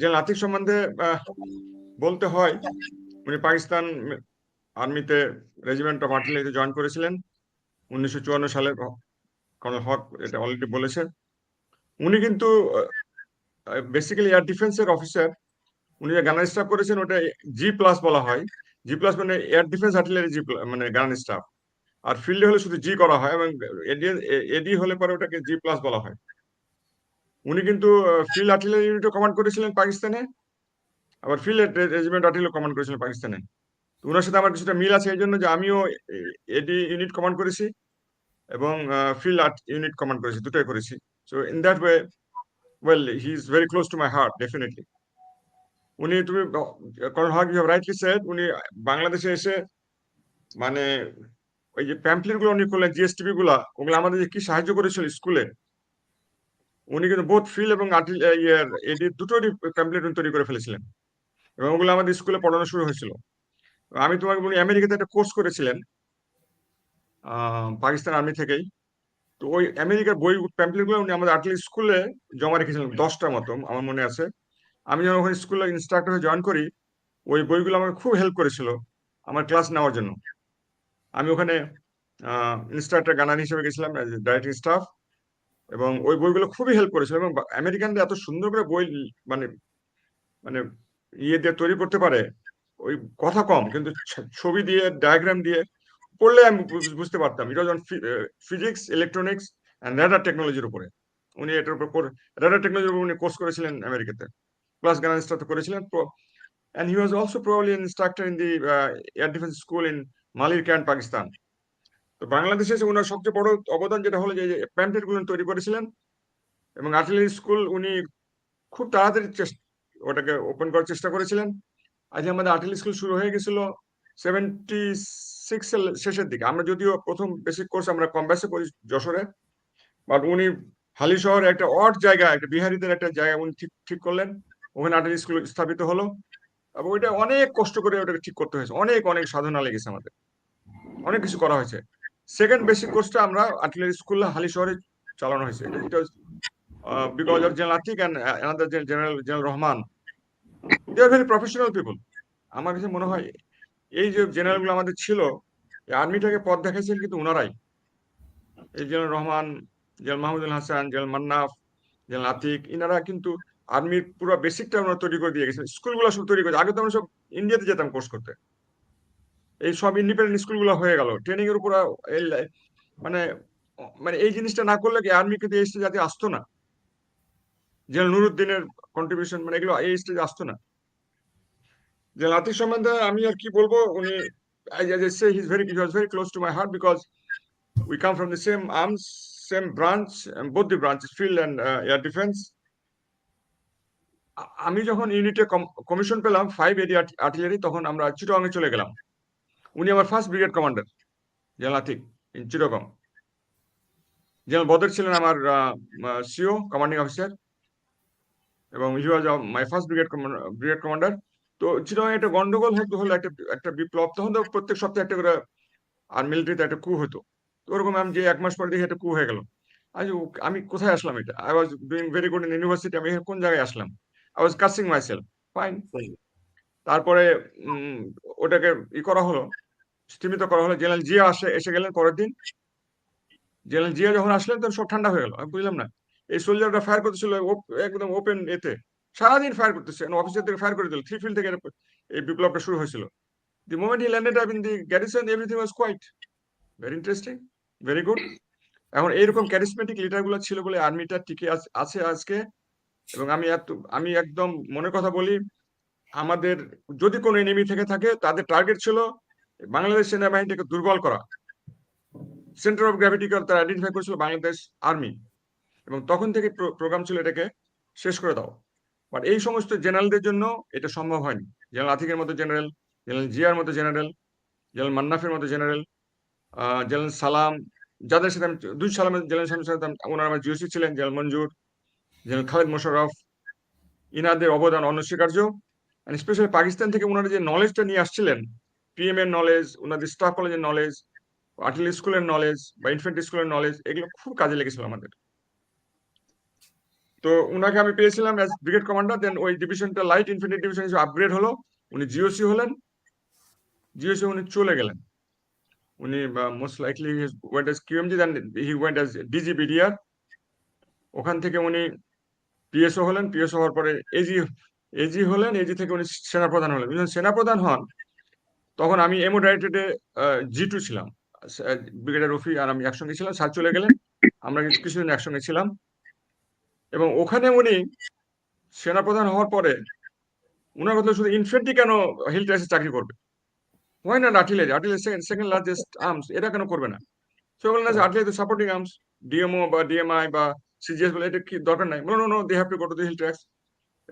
General Atik সম্বন্ধে বলতে হয়, উনি পাকিস্তান আর্মিতে রেজিমেন্ট অফ আর্টিলারিতে জয়েন করেছিলেন। উনিশশো চুয়ান্ন সালে কর্নেল হক এটা অলরেডি বলেছেন। উনি কিন্তু বেসিক্যালি এয়ার ডিফেন্সের অফিসার উনি যে গানার স্টাফ করেছেন, ওটা জি প্লাস বলা হয়। জি প্লাস মানে এয়ার ডিফেন্স আর্টিলারি জি মানে গানার স্টাফ আর ফিল্ডে হলে শুধু জি করা হয় এবং এডি হলে পরে ওটাকে জি প্লাস বলা হয়। উনি কিন্তু ফিল্ড আর্টিলারি ইউনিটও কমান্ড করেছিলেন পাকিস্তানে আবার ফিল্ড রেজিমেন্ট আর্টিলারি কমান্ড করেছিলেন পাকিস্তানে তো ওনার সাথে আমার কিছুটা মিল আছে এই জন্য যে আমিও এডি ইউনিট কমান্ড করেছি এবং ফিল্ড আর্ট ইউনিট কমান্ড করেছি দুটোই করেছি so in that way well he is very close to my heart definitely উনি তুমি হক ইউ রাইটলি সেড উনি বাংলাদেশে এসে মানে ওই যে প্যাম্পলেটগুলো উনি করলেন জিএসটিভি গুলা ওগুলো আমাদের কি সাহায্য করেছিল স্কুলে উনি কিন্তু বোধ ফিল এবং ইয়ার এডি দুটোরই প্যাম্পলেট তৈরি করে ফেলেছিলেন। এবং ওগুলো আমাদের স্কুলে পড়ানো শুরু হয়েছিল। আমি তোমাকে বলি, আমেরিকাতে একটা কোর্স করেছিলেন পাকিস্তান আর্মি থেকেই। তো ওই আমেরিকার বই প্যাম্পলেটগুলো উনি আমাদের আর্টিলারি স্কুলে জমা রেখেছিলেন দশটার মতো আমার মনে আছে। আমি যখন ওখানে স্কুলে ইনস্ট্রাক্টর হয়ে জয়েন করি, ওই বইগুলো আমাকে খুব হেল্প করেছিল আমার ক্লাস নেওয়ার জন্য। আমি ওখানে ইনস্ট্রাক্টর গানার হিসেবে গেছিলাম ডাইরেক্টিং স্টাফ এবং ওই বইগুলো খুবই হেল্প করেছিল এবং আমেরিকানরা এত সুন্দর করে বই মানে মানে ইয়ে দিয়ে তৈরি করতে পারে ওই কথা কম কিন্তু ছবি দিয়ে ডায়াগ্রাম দিয়ে পড়লে আমি বুঝতে পারতাম। এটা যখন ফিজিক্স ইলেকট্রনিক্স অ্যান্ড রেডার টেকনোলজির উপরে। উনি এটার উপর রেডার টেকনোলজির উপর উনি কোর্স করেছিলেন আমেরিকাতে প্লাস গান তো করেছিলেন he was also probably an instructor in the uh, air defense school in মালিরক্যান্ট Pakistan তো বাংলাদেশে ওনার সবচেয়ে বড় অবদান যেটা হলো যে প্যাম্পলেটগুলো তৈরি করেছিলেন এবং আর্টিলারি স্কুল উনি খুব তাড়াতাড়ি ওটাকে ওপেন করার চেষ্টা করেছিলেন। আজ আমাদের আর্টিলারি স্কুল শুরু হয়ে গেছিল সেভেন্টি সিক্স এর শেষের দিকে। আমরা যদিও প্রথম বেসিক কোর্স আমরা কম বেসে করি যশোরে বাট উনি হালি শহরে একটা অট জায়গা, একটা বিহারিদের একটা জায়গা উনি ঠিক ঠিক করলেন। ওখানে আর্টিলারি স্কুল স্থাপিত হলো। এবং ওইটা অনেক কষ্ট করে ওটাকে ঠিক করতে হয়েছে। অনেক অনেক সাধনা লেগেছে আমাদের। অনেক কিছু করা হয়েছে। সেকেন্ড বেসিক কোর্সটা আমরা আর্টিলারি স্কুল হালি শহরে চালানো হয়েছে। এটা because of general Atiq and another general general Rahman they are very professional people আমার কাছে মনে হয়, এই যে জেনারেলগুলো আমাদের ছিল আর্মিটাকে পথ দেখাইছেন কিন্তু ওনারাই এই general Rahman general Mahmudul Hasan general Mannaf general Atiq ইনারা কিন্তু আর্মির পুরো বেসিকটা আমরা তৈরি করে দিয়ে গেছেন। স্কুলগুলো সব তৈরি করে, আগে তো আমরা সব ইন্ডিয়াতে যেতাম কোর্স করতে। এই সব ইন্ডিপেন্ডেন্ট স্কুলগুলো হয়ে গেল। ট্রেনিং এর উপর মানে মানে এই জিনিসটা না করলে কি আর্মি কিন্তু এই স্টেজে আসতো না? জেনারেল নুরুদ্দিনের কন্ট্রিবিউশন মানে এগুলো এই স্টেজে আসতো না। যে সম্বন্ধে আমি আর কি বলব, উনি. আমি যখন ইউনিটে কমিশন পেলাম ফাইভ এডি আর্টিলারি তখন আমরা চিটগংয়ে চলে গেলাম। উনি আমার first brigade commander general Atiq in Chittagong general Badar ছিলেন আমার সিও কমান্ডিং অফিসার এবং he was my first brigade brigade commander তো চিটগং একটা গন্ডগোল হতো, হলো একটা একটা বিপ্লব, তখন তো প্রত্যেক সপ্তাহে একটা করে আর মিলিটারিতে একটা কু হতো। তো ওরকম আমি যে এক মাস পরে দেখি একটা কু হয়ে গেল। আজ আমি কোথায় আসলাম এটা? I was doing very good in university আমি কোন জায়গায় আসলাম? I was cursing myself fine তারপরে ওটাকে ই করা হলো স্তীমিত করা হলো, জেনারেল জিয়া আসে, এসে গেলেন পরের দিন। জেনারেল জিয়া যখন আসলেন, তখন সব ঠান্ডা হয়ে গেল, আমি বুঝলাম না। এই সোলজাররা ফায়ার করতেছিল একদম ওপেন এতে। সারাদিন ফায়ার করতেছে অফিসের থেকে ফায়ার করে দিল থ্রি ফিল্ড থেকে এই বিপ্লবটা শুরু হয়েছিল। The moment he landed up in the garrison everything was quite very interesting very good এখন এইরকম ক্যারিসমেটিক লিডারগুলো ছিল বলে আর্মিটা টিকে আছে আজকে। এবং আমি এত, আমি একদম মনের কথা বলি আমাদের, যদি কোনো এনিমি থেকে থাকে, তাদের টার্গেট ছিল বাংলাদেশ সেনাবাহিনীটাকে দুর্বল করা। সেন্টার অফ গ্র্যাভিটি তারা আইডেন্টিফাই করেছিল বাংলাদেশ আর্মি এবং তখন থেকে প্রোগ্রাম ছিল এটাকে শেষ করে দাও। বাট এই সমস্ত জেনারেলদের জন্য এটা সম্ভব হয়নি। জেনারেল আতিকের মতো জেনারেল জেনারেল জিয়ার মতো জেনারেল জেনারেল মান্নাফের মতো জেনারেল জেনারেল সালাম, যাদের সাথে আমি, দুই সালামের, জেনারেল সালামের সাথে ওনার আমার জিওসি ছিলেন, জেনারেল মঞ্জুর, জেনারেল খালেদ মোশারফ ইনাদের অবদান অনস্বীকার্য। স্পেশালি পাকিস্তান থেকে ওনারা যে নলেজটা নিয়ে আসছিলেন পিএম এর নলেজ ওনাদের স্টাফ কলেজের নলেজ আর্টিলারি স্কুলের নলেজ বা ইনফেন্ট্রি স্কুলের নলেজ এগুলো খুব কাজে লেগেছিল আমাদের। তো ওনাকে আমি পেয়েছিলাম অ্যাজ ব্রিগেড কমান্ডার দেন ওই ডিভিশনটা লাইট ইনফেন্ট্রি ডিভিশন হিসেবে আপগ্রেড হলো। উনি জিওসি হলেন। জিওসি উনি চলে গেলেন। উনি most likely went as QMG then he went as DGBDR ওখান থেকে উনি পিএসও হলেন। পিএসও হওয়ার পরে এজি এজি হলেন এজি থেকে উনি সেনাপ্রধান হলেন। যখন সেনাপ্রধান হন, তখন আমি এমও ডাইরেক্টরেটে জি টু ছিলাম। ব্রিগেডার রফি আর আমি একসঙ্গে ছিলাম। স্যার চলে গেলেন। আমরা কিছুদিন একসঙ্গে ছিলাম। এবং ওখানে উনি সেনাপ্রধান হওয়ার পরে, উনার কথা শুধু ইনফেন্ট্রি কেন হিল ট্রাইসে চাকরি করবে? হয় না artillery artillery second largest arms এটা কেন করবে না? সে বললেন, না আর্টিলারি সাপোর্টিং আর্মস ডিএমও বা ডিএমআই বা সিজিএস বলে, এটা কি দরকার নাই? বলো no they have to go to the hill tracts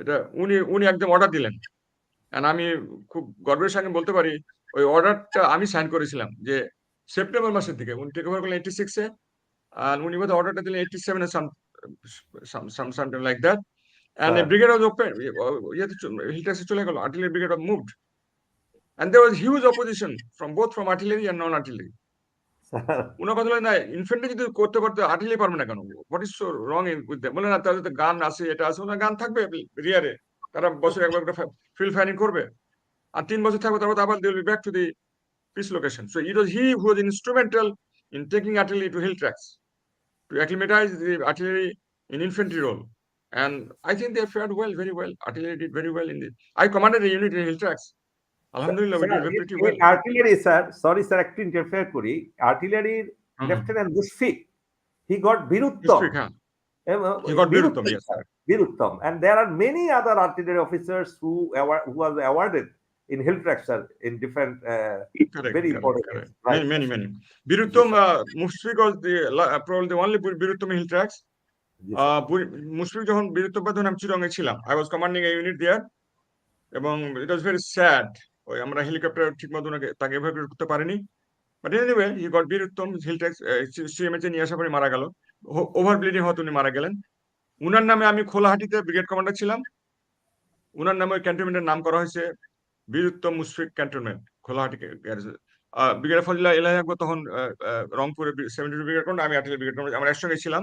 এটা উনি উনি একদম অর্ডার দিলেন। And আমি খুব গর্বের সঙ্গে বলতে পারি ওই অর্ডারটা আমি সাইন করেছিলাম যে সেপ্টেম্বর মাসের দিকে। উনি টেক ওভার করলেন এইটি সিক্সে আর উনি বোধহয় অর্ডারটা দিলেন এইটি সেভেনে some something like that and. Brigade was open ইয়েতে হিল ট্র্যাক্সে চলে গেল artillery brigade of moved And there was huge opposition from both from artillery and non-artillery. উনার কথা না ইনফেন্ট্রি যদি করতে পারতো আর্টিলারি পারবে না কেন? What is so wrong with বলে না তাদের তো গান আছে, এটা আছে, ওনার গান থাকবে রিয়ারে তারা বছরে একবার করে ফিল্ড ফায়ারিং করবে। আর তিন বছর থাকবে, তারপর আবার দিল back to the peace location so it was he who was instrumental in taking artillery to hill tracts to acclimatize the artillery in infantry role and I think they fared well, very well, artillery did very well in the, I commanded a unit in hill Alhamdulillah we did pretty well artillery sir sorry sir একটু interfere করি Mhm. Lieutenant Mushfiq he got Bir Uttom He got বীরুত্তম, yes. sir, Bir Uttom and there are many other artillery officers who award, who was awarded in hill sir in different uh, Correct, very important correct. right. Many, many, many. Biruttam, uh, Mushfiq was the, uh, probably the only Bir- hill tracks. Uh, Mushfiq যখন বীরত্ব তখন আমি চিরঙ্গে ছিলাম I was commanding a unit there এবং it was very sad ওই আমরা helicopter ঠিক মতো তাকে এভাবে করতে পারিনি। But anyway he got Bir Uttom hill tracts CMH নিয়ে আসার পরে মারা গেল। ওভার ব্লিডিং হতে উনি মারা গেলেন। উনার নামে আমি খোলাহাটিতে ব্রিগেড কমান্ডার ছিলাম। উনার নামে ওই ক্যান্টনমেন্টের নাম করা হয়েছে বীরুত্তম মুশফিক ক্যান্টনমেন্ট খোলাহাটি ব্রিগেড ফজলা এলাহি আকবর তখন রংপুরে সেভেন্টি টু ব্রিগেড কমান্ডার আমি আর্টিলারি ব্রিগেড কমান্ডার আমরা একসঙ্গে ছিলাম।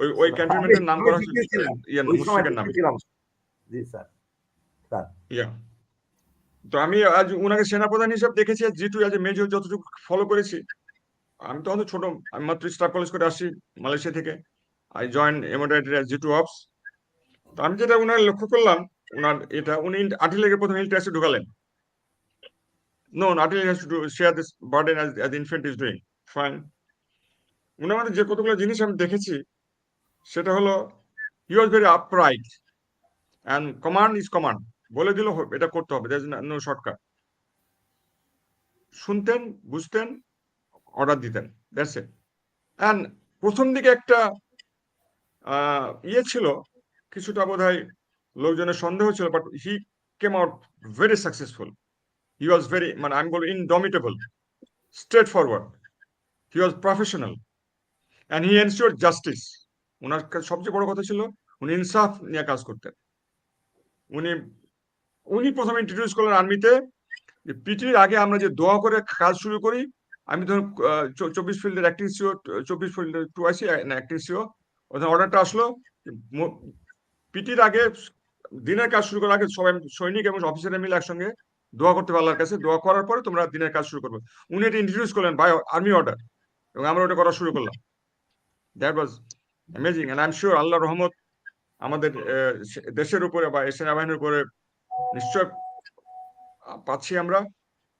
ওই ওই ক্যান্টনমেন্টের নাম করা হয়েছে। ইয়ে মুশফিকের নামে। জি স্যার। ইয়া তো আমি আজ উনাকে সেনাপ্রধান হিসেবে দেখেছি জি টু আজ মেজর যতটুকু ফলো করেছি। আমি তো তো ছোট, আমি মাত্র স্টাফ কলেজ করে আসি মালয়েশিয়া থেকে। আই জয়েন এমোডাইটারি জি টু অপস তো আমি যেটা উনার লক্ষ্য করলাম, উনার এটা, উনি আর্টিলারি প্রথম ট্যাক্সে ঢুকালেন। No artillery has to share this burden as as infantry is doing fine উনার মধ্যে যে কতগুলো জিনিস আমি দেখেছি, সেটা হলো he was very upright and command is command বলে দিল, এটা করতে হবে শর্টকাট শুনতেন, বুঝতেন অর্ডার দিতেন অ্যান্ড প্রথম দিকে একটা ইয়ে ছিল, কিছুটা বোধ হয় লোকজনের সন্দেহ ছিল but he came out very successful he was very মানে আমি বলব indomitable straightforward he was professional and he ensure justice ওনার সবচেয়ে বড় কথা ছিল, উনি ইনসাফ নিয়ে কাজ করতেন। উনি উনি প্রথমে ইন্ট্রোডিউস করলেন আর্মিতে পিটির আগে আমরা যে দোয়া করে কাজ শুরু করি, আমি ধরুন চব্বিশ ফিল্ডের অ্যাক্টিং সিও চব্বিশ ফিল্ডের টু আইসি অ্যাক্টিং সিও ওখানে অর্ডারটা আসলো। পিটির আগে দিনের কাজ শুরু করার আগে সবাই, সৈনিক এবং অফিসাররা মিলে একসঙ্গে দোয়া করতে আল্লাহর কাছে। দোয়া করার পরে তোমরা দিনের কাজ শুরু করবে। উনি এটা ইন্ট্রোডিউস করলেন বাই আর্মি অর্ডার এবং আমরা ওটা করা শুরু করলাম। That was amazing and I am sure আল্লাহ রহমত আমাদের দেশের উপরে বা সেনাবাহিনীর উপরে নিশ্চয় পাচ্ছি আমরা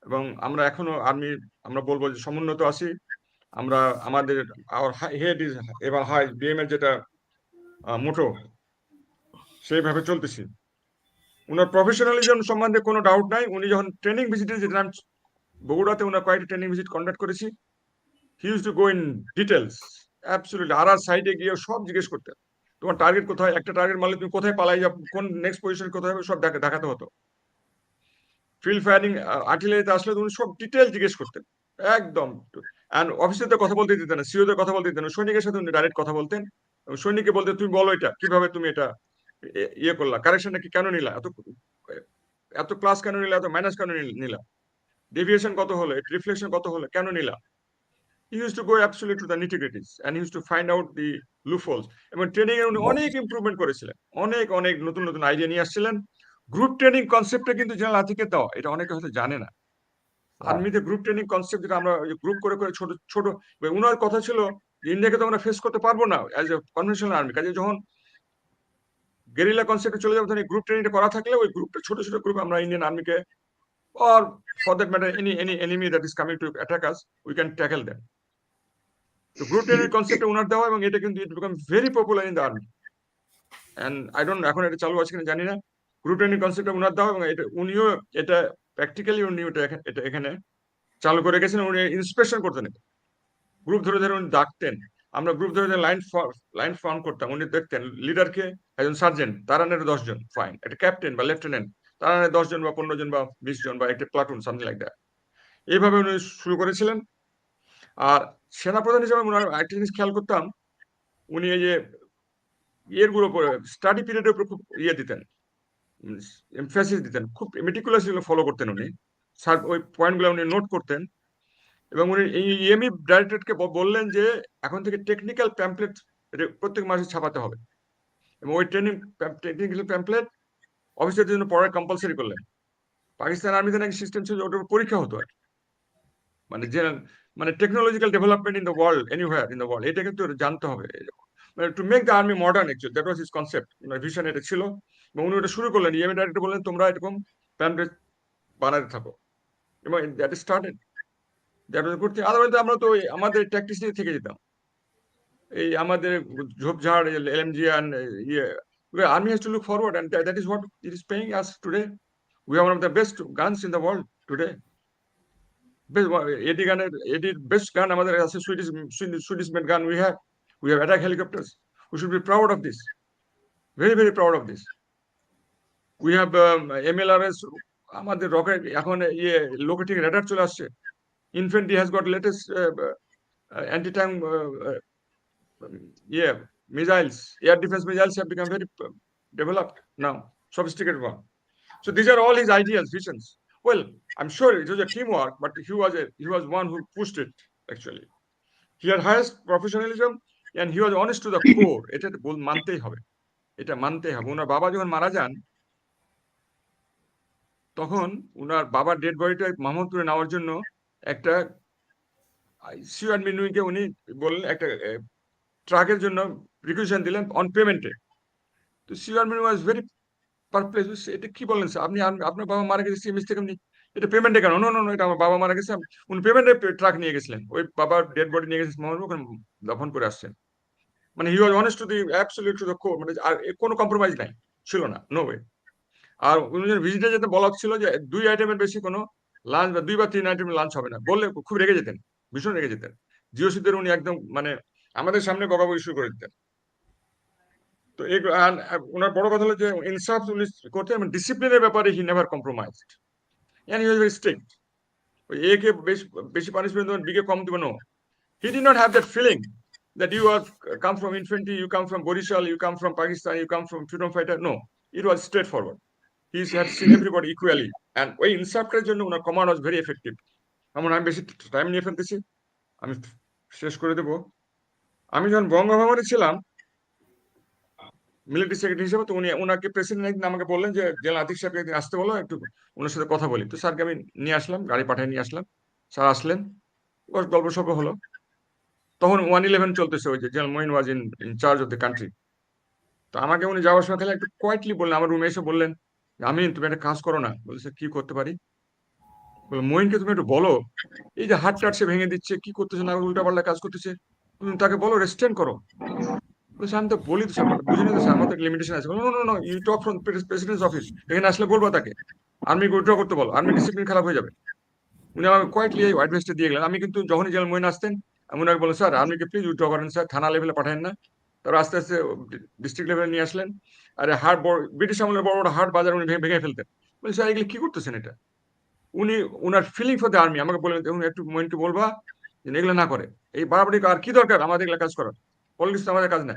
এবং আমরা এখনও আর্মি আমরা বলব যে সমুন্নত আছি। আমরা আমাদের our head is ever high BM এর যেটা মোটো, সেইভাবে চলতেছি। উনার প্রফেশনালিজম সম্বন্ধে কোনো ডাউট নাই। উনি যখন ট্রেনিং ভিজিটে যেটা আমি বগুড়াতে উনার কয়েকটা ট্রেনিং ভিজিট কন্ডাক্ট করেছি। He use to go in details absolutely আর আর সাইডে গিয়ে সব জিজ্ঞেস করতেন। তোমার টার্গেট কোথায়? একটা টার্গেট মারলে তুমি কোথায় পালাই যাবে কোন নেক্সট পজিশন কোথায় হবে? সব দেখাতে হতো। ফিল্ড ফায়ারিং আর্টিলারিতে আসলে তো উনি সব ডিটেল জিজ্ঞেস করতেন। একদম। অ্যান্ড অফিসারদের কথা বলতে দিতেন না সিওদের কথা বলতে দিতেন সৈনিকের সাথে উনি ডাইরেক্ট কথা বলতেন। সৈনিককে বলতে তুমি বলো এটা, কীভাবে তুমি এটা ইয়ে করলা? কারেকশনটা কি কেন নিলা? এত এত ক্লাস কেন নিলা? এত মাইনাস কেন নিলা? ডেভিয়েশন কত হলো? রিফ্লেকশন কত হলো? কেন নিলা? He used to go absolutely to the nitty-gritties and he used to find out the loopholes. এবং ট্রেনিং এ উনি অনেক ইমপ্রুভমেন্ট করেছিলেন। অনেক, অনেক নতুন, নতুন আইডিয়া নিয়ে আসছিলেন। গ্রুপ ট্রেনিং কনসেপ্টটা কিন্তু জেনারেল আতিকের দেওয়া। এটা অনেকে হয়তো জানে না। হ্যাঁ। আর্মিতে গ্রুপ ট্রেনিং কনসেপ্ট যেটা আমরা গ্রুপ করে, করে ছোট, ছোট উনার কথা ছিল ইন্ডিয়াকে তো আমরা ফেস করতে পারব না অ্যাজ এ কনভেনশনাল আর্মি। কাজে যখন গেরিলা কনসেপ্টে চলে যাব তখন গ্রুপ ট্রেনিংটা করা থাকলে ওই গ্রুপটা ছোট, ছোট গ্রুপ আমরা ইন্ডিয়ান আর্মিকে or for that matter any any enemy that is coming to attack us we can tackle them তো গ্রুপ ট্রেনিং কনসেপ্টে উনার দেওয়া এবং এটা কিন্তু it became very popular in the army and I don't এখন এটা চালু আছে কিনা জানি না। গ্রুপ ট্রেনিং কনসেপ্টে উনার দেওয়া এবং এটা, উনিও এটা প্র্যাকটিক্যালি উনি এখানে- এটা এখানে চালু করে গেছেন, উনি ইন্সপেকশন করতেন গ্রুপ ধরে ধরে উনি ডাকতেন। আমরা গ্রুপ ধরে ধরে লাইন লাইন ফর্ম করতাম, উনি দেখতেন লিডারকে একজন সার্জেন্ট তার আনের দশজন ফাইন একটা ক্যাপ্টেন বা লেফটেন্যান্ট তার আনের দশজন বা পনেরো জন বা বিশ জন বা একটা প্লাটুন সামথিং লাইক দ্যাট এইভাবে উনি শুরু করেছিলেন। আর সেনাপ্রধান হিসেবে একটা জিনিস খেয়াল করতাম, উনি এই যে ইয়েরগুলো স্টাডি পিরিয়ডের উপর খুব ইয়ে দিতেন এমফাসিস দিতেন, খুব মেটিকুলাস ফলো করতেন উনি। ওই পয়েন্টগুলো উনি নোট করতেন এবং উনি ইএমই ডাইরেক্টরকে বললেন যে, এখন থেকে টেকনিক্যাল প্যাম্পলেট প্রত্যেক মাসে ছাপাতে হবে। এবং ওই ট্রেনিং টেকনিক্যাল প্যাম্পলেট অফিসারদের জন্য পড়ার কম্পালসারি করলেন। পাকিস্তান আর্মিতে নাকি সিস্টেম ছিল ওটার পরীক্ষা হতো আর। মানে যে মানে technological development in the world anywhere in the world এটা কিন্তু জানতে হবে মানে to make the army modern actually that was his concept vision এটা ছিল, এবং উনি ওটা শুরু করলেন ইএমএ ডাইরেক্টর বললেন, তোমরা এরকম প্যাম্পলেট বানাতে থাকো। এবং that started that was thing otherwise আমরা তো আমাদের ট্যাকটিস নিয়ে থেকে যেতাম। এই আমাদের ঝোপঝাড় এলএমজি অ্যান্ড ইয়ে army has to look forward and that is what it is paying us today we are one of the best guns in the world today. Best, AD gun, AD best gun আমাদের আছে Swedish Swedish Swedish made gun we have. We have attack helicopters. We should be proud of this. Very very proud of this. We have um, MLRS আমাদের rocket এখন ইয়ে locating radar চলে আসছে infantry has got latest anti tank ইয়ে missiles air defence missiles have become very developed now sophisticated one. So these are all his ideas, visions. Well, I'm sure it was a teamwork, but he was a he was one who pushed it actually. He had highest professionalism and he was honest to the core. এটা বল- মানতেই হবে এটা মানতেই হবে ওনার বাবা যখন মারা যান তখন ওনার বাবার ডেড বডিটা মাহমুদপুরে নেওয়ার জন্য একটা সিওয়ার মিনুইকে উনি বললেন একটা ট্রাকের জন্য রিকুইশন দিলেন অন পেমেন্টে তো সিওয়ার মিনু ওয়াজ ভেরি পারপ্লেক্স এটা কি বললেন স্যার আপনি আপনার বাবা মারা গেছে আপনি, এটা পেমেন্টে কেন? নো নো এটা আমার বাবা মারা গেছে উনি পেমেন্টে ট্রাক নিয়ে গেছিলেন। ওই বাবার ডেড বডি নিয়ে ওখানে দফন করে আসছেন। মানে he was honest to the absolute to the core মানে আর কোনো কম্প্রোমাইজ নাই, ছিল না নো ওয়ে আর উনি ভিজিটে যেতে বলা ছিল যে দুই আইটেমের বেশি কোনো লাঞ্চ বা দুই বা তিন আইটেমের লাঞ্চ হবে না, বললে খুব রেগে যেতেন, ভীষণ রেগে যেতেন। জিও সিদ্ধের উনি একদম মানে আমাদের সামনে বকাবকি শুরু করে দিতেন। তো ওনার বড় কথা হলো যে ইনসাফ করতে এবং ডিসিপ্লিনের ব্যাপারে he never compromised and he was very strict ওই কে বেশি বেশি পানিশমেন্ট দেবেন বি কে কম দেবেন no he did not have that feeling that you are come from infantry, you come from Borishal, you come from Pakistan, you come from freedom fighter. No, it was straightforward. He had seen everybody equally. And ওই ইনসাফটার জন্য ওনার command was very effective এমন আমি বেশি time নিয়ে ফেলতেছি আমি শেষ করে দেব আমি যখন বঙ্গভবনে ছিলাম মিলিটারি সেক্রেটারি হিসেবে তো উনি ওনাকে প্রেসিডেন্ট একদিন আমাকে বললেন যে জেলা আতিক সাহেবকে একদিন আসতে বলো, একটু ওনার সাথে কথা বলি। তো স্যারকে আমি নিয়ে আসলাম, গাড়ি পাঠিয়ে নিয়ে আসলাম। স্যার আসলেন বস গল্প সল্প হলো। তখন ওয়ান ইলেভেন চলতেছে ওই যে general Moeen was in in charge of the country তো আমাকে উনি যাওয়ার সময় তাহলে একটু কোয়াইটলি বললেন, আমার রুমে এসে বললেন আমি তুমি একটা কাজ করো না। বলছে কি করতে পারি? বলে মহিনকে তুমি একটু বলো, এই যে হাট টাট সে ভেঙে দিচ্ছে, কি করতেছে না উল্টা পাল্টা কাজ করতেছে? তুমি তাকে বলো রেস্টেন্ট করো। বলছে, আমি তো বলি তো স্যার বুঝে নিতে স্যার আমাদের লিমিটেশন আছে। No no no you talk from president office এখানে আসলে বলব তাকে আর্মি উইথড্র করতে বলো আর্মি ডিসিপ্লিন খারাপ হয়ে যাবে। উনি আমাকে কোয়াইটলি অ্যাডভাইসটা দিয়ে গেলেন। আমি কিন্তু যখনই জেনারেল মহিন আসতেন, আমি ওনাকে বললাম, স্যার আর্মিকে প্লিজ উইথড্র করেন, স্যার, থানা লেভেলে পাঠান না। তারপর আস্তে আস্তে ডিস্ট্রিক্ট লেভেলে নিয়ে আসলেন। আরে হাট বড় ব্রিটিশ আমলের বড় বড় হাট বাজার উনি ভেঙে ফেলতেন। বলি স্যার, এগুলো কি করতেছেন এটা? উনি ওনার ফিলিং ফর দ্য আর্মি আমাকে বললেন একটু মহিনকে বলবা যে এগুলো না করে। এই বাড়াবাড়ি আর কি দরকার? আমাদের এগুলো কাজ করার। পলিটিক্স আমাদের কাজ না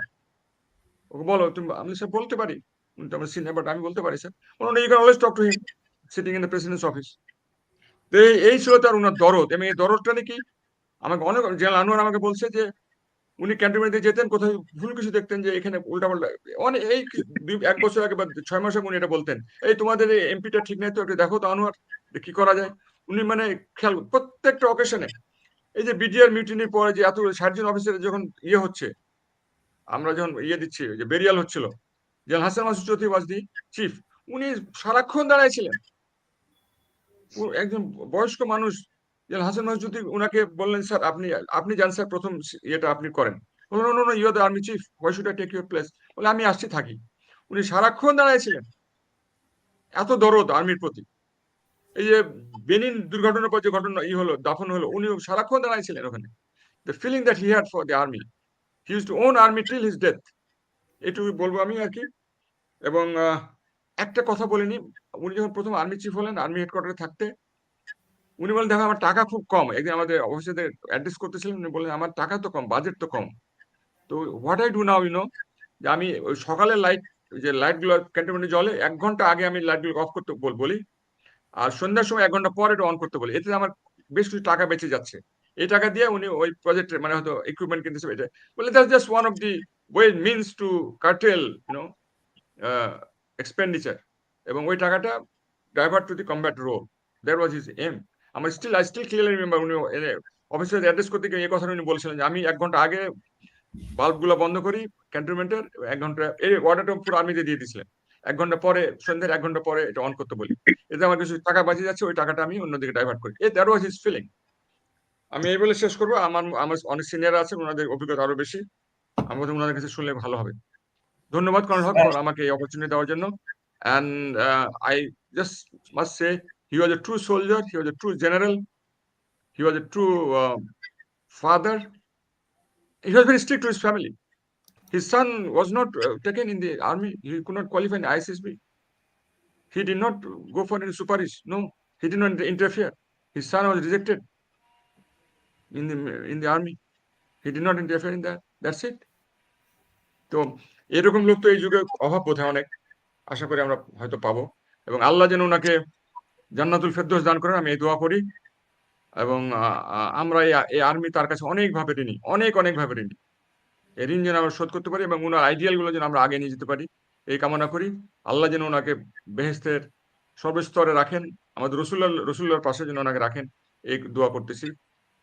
ওকে বলো তুমি আমি স্যার বলতে পারি? উনি সিনিয়র বাট আমি বলতে পারি sir you can always talk to him sitting in the president's office তো এই- ছিল তার ওনার দরদ, এবং এই দরদটা নাকি আমাকে অনেক, জেনারেল আনোয়ার আমাকে বলছে যে, উনি ক্যান্টনমেন্টে যেতেন কোথাও ভুল কিছু দেখতেন যে, এখানে উল্টাপাল্টা অনেক এই এক বছর আগে বা ছয় মাস আগে উনি এটা বলতেন। এই তোমাদের এমপিটা ঠিক নাই তো, একটু দেখো তো আনোয়ার কি করা যায়। উনি মানে খেয়াল, প্রত্যেকটা অকেশনে এই যে বিডিআর মিউটিনির পরে যে এত সার্জন অফিসার যখন ইয়ে হচ্ছে আমরা যখন ইয়ে দিচ্ছি যে বেরিয়াল হচ্ছিল, general Hasan Masud Chowdhury was the chief, উনি সারাক্ষণ দাঁড়াইছিলেন। একজন বয়স্ক মানুষ হাসান মাসুদ চৌধুরী উনাকে বললেন, স্যার, আপনি আপনি যান, স্যার, প্রথম ইয়েটা আপনি করেন। No army chief, why take your place? বলে, আমি আসছি, থাকি। উনি সারাক্ষণ দাঁড়াইছিলেন। এত দরদ আর্মির প্রতি। এই যে বেনিন দুর্ঘটনার পর যে ঘটনা, ই হলো, দাফন হলো উনি সারাক্ষণ দাঁড়াইছিলেন ওখানে। The feeling that he had for the army he use to own army till his death এটুকু বলব আমি আর কি। এবং একটা কথা বলিনি। উনি যখন প্রথম আর্মি চিফ হলেন আর্মি হেডকোয়ার্টারে থাকতে, উনি বলেন দেখো, আমার টাকা খুব কম। একদিন আমাদের অফিসে অ্যাড্রেস করতেছিলেন, উনি বললেন, আমার টাকা তো কম বাজেট তো কম। তো what I do now you know যে আমি ওই সকালের লাইট যে লাইটগুলো ক্যান্টনমেন্টে জ্বলে, এক ঘণ্টা আগে আমি লাইটগুলো অফ করতে বলি আর সন্ধ্যার সময় এক ঘণ্টা পরে এটা অন করতে বলি। এতে আমার বেশ কিছু টাকা বেঁচে যাচ্ছে। এই টাকা দিয়ে উনি ওই প্রজেক্টে মানে হয়তো ইকুইপমেন্ট কিনতেছে বলে that just one of the way means to curtail you know expenditure এবং ওই টাকাটা divert to the combat role that was his aim আমার still I still clearly remember উনি অফিসে অ্যাড্রেস করতে গিয়ে এই কথাটা উনি বলছিলেন যে, আমি এক ঘণ্টা আগে বাল্বগুলো বন্ধ করি ক্যান্টনমেন্টের এক ঘণ্টা, এই অর্ডারটা পুরো আর্মিতে দিয়ে দিয়েছিলেন। এক ঘণ্টা পরে, সন্ধ্যের এক ঘণ্টা পরে এটা অন করতে বলি। এতে আমার কিছু টাকা বাঁচিয়ে যাচ্ছে, ওই টাকাটা আমি অন্যদিকে ডাইভার্ট করি। এ দ্যাট ওয়াজ হিজ ফিলিং আমি এই বলে শেষ করব আমার আমার অনেক সিনিয়র আছেন ওনাদের অভিজ্ঞতা আরও বেশি আমার ওনাদের কাছে শুনলে ভালো হবে ধন্যবাদ কর্নেল হক আমাকে এই অপরচুনিটি দেওয়ার জন্য and I just must say he was a true soldier he was a true general he was a true father he was very strict to his family. His son was not uh, taken in the army. He could not qualify in ISSB. He did not go for any superish. No, he did not interfere. His son was rejected in the in the army. He did not interfere in that. That's it. তো এরকম লোক তো এই যুগে অভাব বোধ হয় অনেক। আশা করি আমরা হয়তো পাবো। এবং আল্লাহ যেন ওনাকে জান্নাতুল ফেরদৌস দান করেন, আমি এই দোয়া করি। এবং আমরা এই আর্মি তার কাছে অনেকভাবে ঋণী, অনেক, অনেকভাবে ঋণী। এই ঋণ যেন আমরা শোধ করতে পারি এবং ওনার আইডিয়ালগুলো যেন আমরা আগে নিয়ে যেতে পারি, এই কামনা করি। আল্লাহ যেন ওনাকে বেহেস্তের সর্বস্তরে রাখেন। আমাদের রসুল্লাহ, রসুল্লাহর পাশে যেন ওনাকে রাখেন, এই দোয়া করতেছি।